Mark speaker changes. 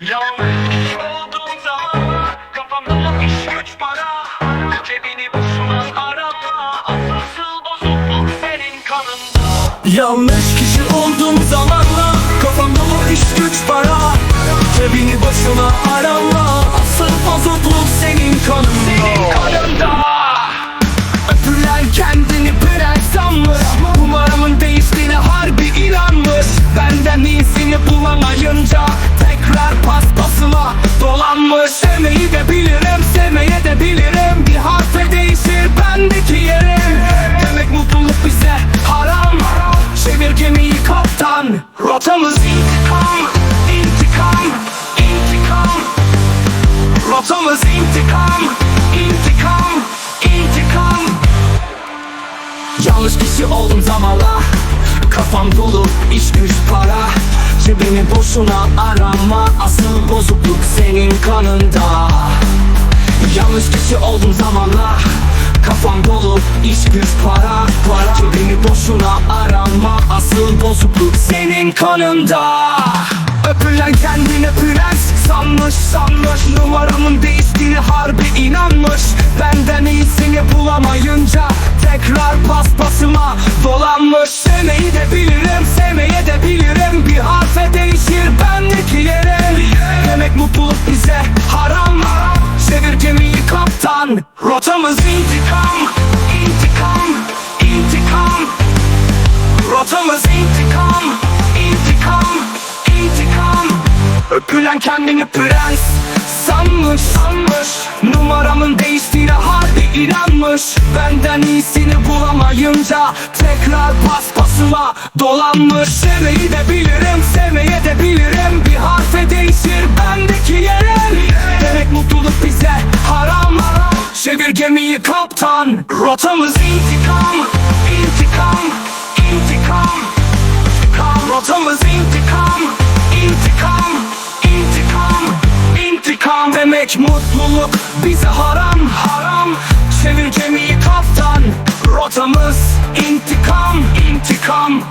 Speaker 1: Yalnız olduğum zaman Kafamda iş güç para. Cebini boşuna arama Asıl bozukluk senin kanında.
Speaker 2: Yanlış kişi olduğum zamanla sevmeye de bilirim. Bir harfe değişir bendeki yerim Demek mutluluk bize haram. Çevir gemiyi kaptan. Rotamız intikam, intikam, intikam. Rotamız intikam, intikam, intikam. Yanlış kişi oldum zamanla Kafam dolu iş güç para. Cebini boşuna arama. Asıl bozukluk senin kanında Yanlış kişi oldum zamanla Kafam dolu iş güç para para. Cebini boşuna arama Asıl bozukluk senin kanında. Öpülen kendine prens sanmış sanmış. Numaramın değiştiğini harbi inanmış. Benden iyisini bulamayınca Tekrar paspasıma dolanmış. Sevmeyi de bilirim sevmeye de bilirim. Bir harfe değişir bendeki yerim Demek mutluluk bize kaptan Rotamız intikam. İntikam intikam. Rotamız intikam, intikam, intikam. Öpülen kendini prens. Sanmış, sanmış. Numaramın değiştiğine harbi inanmış. Benden iyisini bulamayınca Tekrar paspasıma dolanmış. Sevmeyi de bilirim, sevmeye de bilirim gemiyi kaptan. Rotamız intikam, intikam, intikam. Rotamız intikam İntikam İntikam İntikam. Demek mutluluk bize haram Haram. Çevir gemiyi kaptan. Rotamız İntikam İntikam